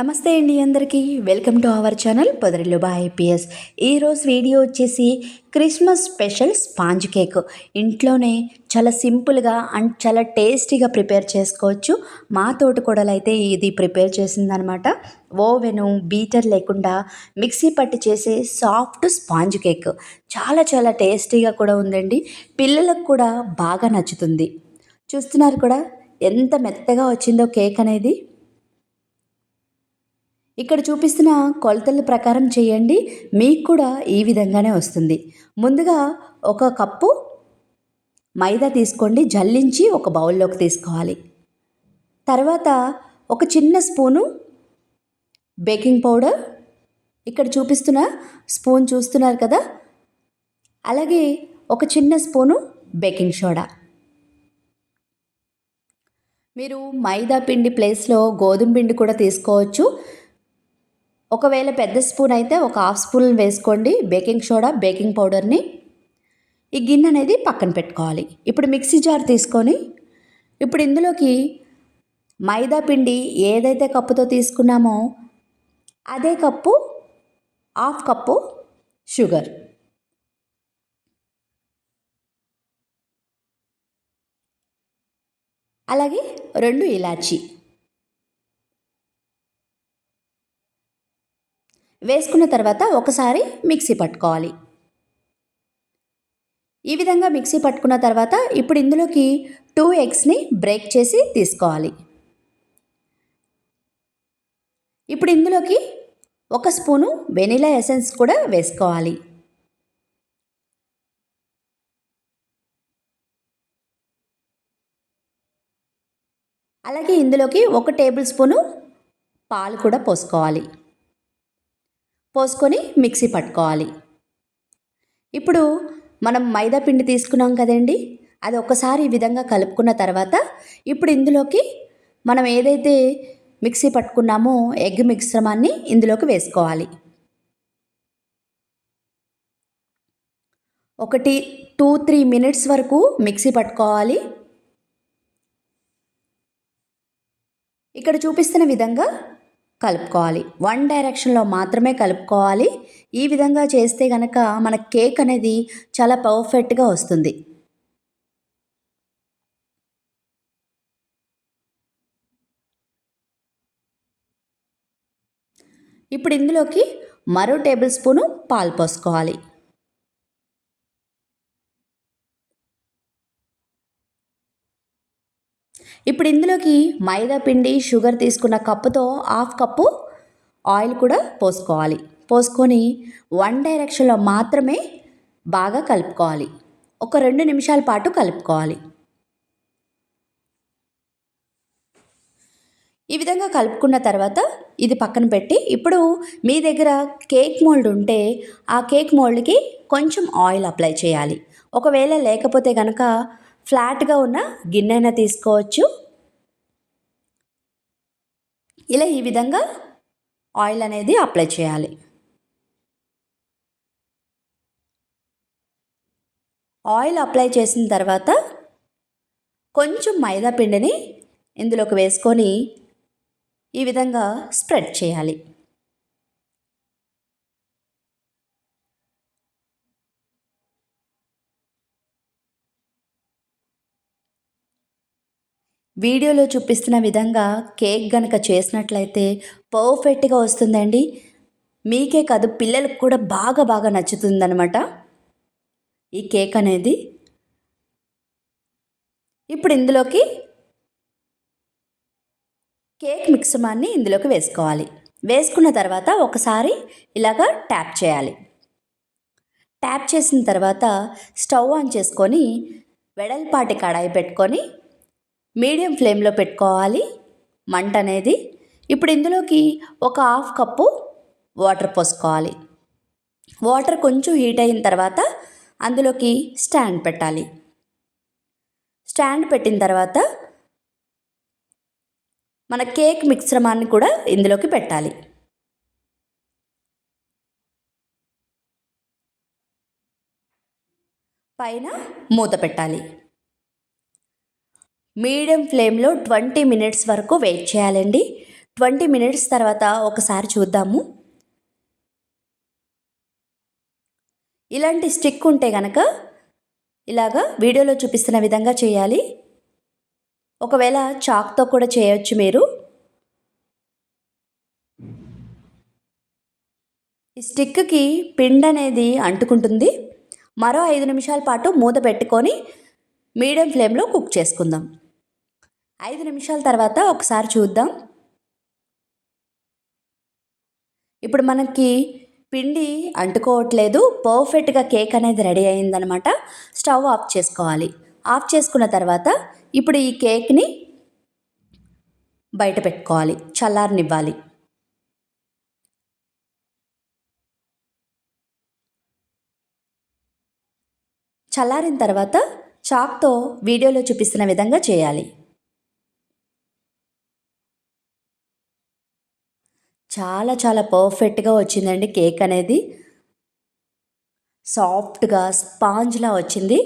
నమస్తే అండి అందరికీ. వెల్కమ్ టు అవర్ ఛానల్ పొదరిలో బా ఐపీఎస్ ఈరోజు వీడియో వచ్చేసి క్రిస్మస్ స్పెషల్ స్పాంజ్ కేక్. ఇంట్లోనే చాలా సింపుల్గా అండ్ చాలా టేస్టీగా ప్రిపేర్ చేసుకోవచ్చు. మా తోటకూడలు అయితే ఇది ప్రిపేర్ చేసిందనమాట. ఓవెను బీటర్ లేకుండా మిక్సీ పట్టి చేసే సాఫ్ట్ స్పాంజ్ కేక్. చాలా చాలా టేస్టీగా కూడా ఉందండి. పిల్లలకు కూడా బాగా నచ్చుతుంది. చూస్తున్నారు కూడా ఎంత మెత్తగా వచ్చిందో కేక్ అనేది. ఇక్కడ చూపిస్తున్న కొలతల ప్రకారం చేయండి. మీకు కూడా ఈ విధంగానే వస్తుంది. ముందుగా ఒక కప్పు మైదా తీసుకోండి. జల్లించి ఒక బౌల్లోకి తీసుకోవాలి. తర్వాత ఒక చిన్న స్పూను బేకింగ్ పౌడర్. ఇక్కడ చూపిస్తున్న స్పూన్ చూస్తున్నారు కదా? అలాగే ఒక చిన్న స్పూను బేకింగ్ సోడా. మీరు మైదా పిండి ప్లేస్లో గోధుమ పిండి కూడా తీసుకోవచ్చు. ఒకవేళ పెద్ద స్పూన్ అయితే ఒక హాఫ్ స్పూన్ వేసుకోండి. బేకింగ్ సోడా బేకింగ్ పౌడర్ని ఈ గిన్నె అనేది పక్కన పెట్టుకోవాలి. ఇప్పుడు మిక్సీ జార్ తీసుకొని ఇప్పుడు ఇందులోకి మైదా పిండి ఏదైతే కప్పుతో తీసుకున్నామో అదే కప్పు హాఫ్ కప్పు షుగర్. అలాగే రెండు ఇలాచీ. వేసుకున్న తర్వాత ఒకసారి మిక్సీ పట్టుకోవాలి. ఈ విధంగా మిక్సీ పట్టుకున్న తర్వాత ఇప్పుడు ఇందులోకి టూ ఎగ్స్ని బ్రేక్ చేసి తీసుకోవాలి. ఇప్పుడు ఇందులోకి ఒక స్పూను వెనిలా ఎసెన్స్ కూడా వేసుకోవాలి. అలాగే ఇందులోకి ఒక టేబుల్ స్పూను పాలు కూడా పోసుకోవాలి. పోసుకొని మిక్సీ పట్టుకోవాలి. ఇప్పుడు మనం మైదా పిండి తీసుకున్నాం కదండి. అది ఒకసారి ఈ విధంగా కలుపుకున్న తర్వాత ఇప్పుడు ఇందులోకి మనం ఏదైతే మిక్సీ పట్టుకున్నామో ఎగ్ మిశ్రమాన్ని ఇందులోకి వేసుకోవాలి. ఒకటి టూ త్రీ మినిట్స్ వరకు మిక్సీ పట్టుకోవాలి. ఇక్కడ చూపిస్తున్న విధంగా కలుపుకోవాలి. వన్ డైరెక్షన్లో మాత్రమే కలుపుకోవాలి. ఈ విధంగా చేస్తే కనుక మన కేక్ అనేది చాలా పర్ఫెక్ట్గా వస్తుంది. ఇప్పుడు ఇందులోకి మరో టేబుల్ స్పూను పాలు పోసుకోవాలి. ఇప్పుడు ఇందులోకి మైదా పిండి షుగర్ తీసుకున్న కప్పుతో హాఫ్ కప్పు ఆయిల్ కూడా పోసుకోవాలి. పోసుకొని వన్ డైరెక్షన్లో మాత్రమే బాగా కలుపుకోవాలి. ఒక రెండు నిమిషాల పాటు కలుపుకోవాలి. ఈ విధంగా కలుపుకున్న తర్వాత ఇది పక్కన పెట్టి ఇప్పుడు మీ దగ్గర కేక్ మోల్డ్ ఉంటే ఆ కేక్ మోల్డ్కి కొంచెం ఆయిల్ అప్లై చేయాలి. ఒకవేళ లేకపోతే కనుక ఫ్లాట్గా ఉన్న గిన్నెన తీసుకోవచ్చు. ఇలా ఈ విధంగా ఆయిల్ అనేది అప్లై చేయాలి. ఆయిల్ అప్లై చేసిన తర్వాత కొంచెం మైదా పిండిని ఇందులోకి వేసుకొని ఈ విధంగా స్ప్రెడ్ చేయాలి. వీడియోలో చూపిస్తున్న విధంగా కేక్ గనక చేసినట్లయితే పర్ఫెక్ట్గా వస్తుందండి. మీకే కాదు పిల్లలకు కూడా బాగా బాగా నచ్చుతుందనమాట ఈ కేక్ అనేది ఇప్పుడు ఇందులోకి కేక్ మిక్సమాన్ని ఇందులోకి వేసుకోవాలి. వేసుకున్న తర్వాత ఒకసారి ఇలాగా ట్యాప్ చేయాలి. ట్యాప్ చేసిన తర్వాత స్టవ్ ఆన్ చేసుకొని వెడల్పాటి కడాయి పెట్టుకొని మీడియం ఫ్లేమ్లో పెట్టుకోవాలి. మంట అనేది ఇప్పుడు ఇందులోకి ఒక హాఫ్ కప్పు వాటర్ పోసుకోవాలి. వాటర్ కొంచెం హీట్ అయిన తర్వాత అందులోకి స్టాండ్ పెట్టాలి. స్టాండ్ పెట్టిన తర్వాత మన కేక్ మిశ్రమాన్ని కూడా ఇందులోకి పెట్టాలి. పైన మూత పెట్టాలి. మీడియం ఫ్లేమ్లో ట్వంటీ మినిట్స్ వరకు వెయిట్ చేయాలండి. ట్వంటీ మినిట్స్ తర్వాత ఒకసారి చూద్దాము. ఇలాంటి స్టిక్ ఉంటే కనుక ఇలాగా వీడియోలో చూపిస్తున్న విధంగా చేయాలి. ఒకవేళ చాక్తో కూడా చేయొచ్చు మీరు. ఈ స్టిక్కి పిండి అనేది అంటుకుంటుంది. మరో ఐదు నిమిషాల పాటు మూత పెట్టుకొని మీడియం ఫ్లేమ్లో కుక్ చేసుకుందాం. ఐదు నిమిషాల తర్వాత ఒకసారి చూద్దాం. ఇప్పుడు మనకి పిండి అంటుకోవట్లేదు. పర్ఫెక్ట్గా కేక్ అనేది రెడీ అయిందనమాట. స్టవ్ ఆఫ్ చేసుకోవాలి. ఆఫ్ చేసుకున్న తర్వాత ఇప్పుడు ఈ కేక్ని బయట పెట్టుకోవాలి. చల్లారనివ్వాలి. చల్లారిన తర్వాత చాక్తో వీడియోలో చూపిస్తున్న విధంగా చేయాలి. చాలా చాలా పర్ఫెక్ట్గా వచ్చిందండి కేక్ అనేది. సాఫ్ట్గా స్పాంజ్లా వచ్చింది.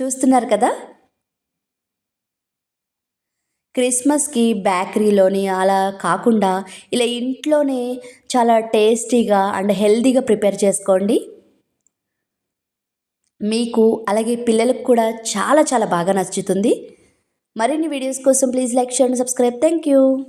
చూస్తున్నారు కదా? క్రిస్మస్కి బేకరీలోని అలా కాకుండా ఇలా ఇంట్లోనే చాలా టేస్టీగా అండ్ హెల్దీగా ప్రిపేర్ చేసుకోండి. మీకు అలాగే పిల్లలకు కూడా చాలా చాలా బాగా నచ్చుతుంది. మరిన్ని వీడియోస్ కోసం please like share and subscribe. Thank you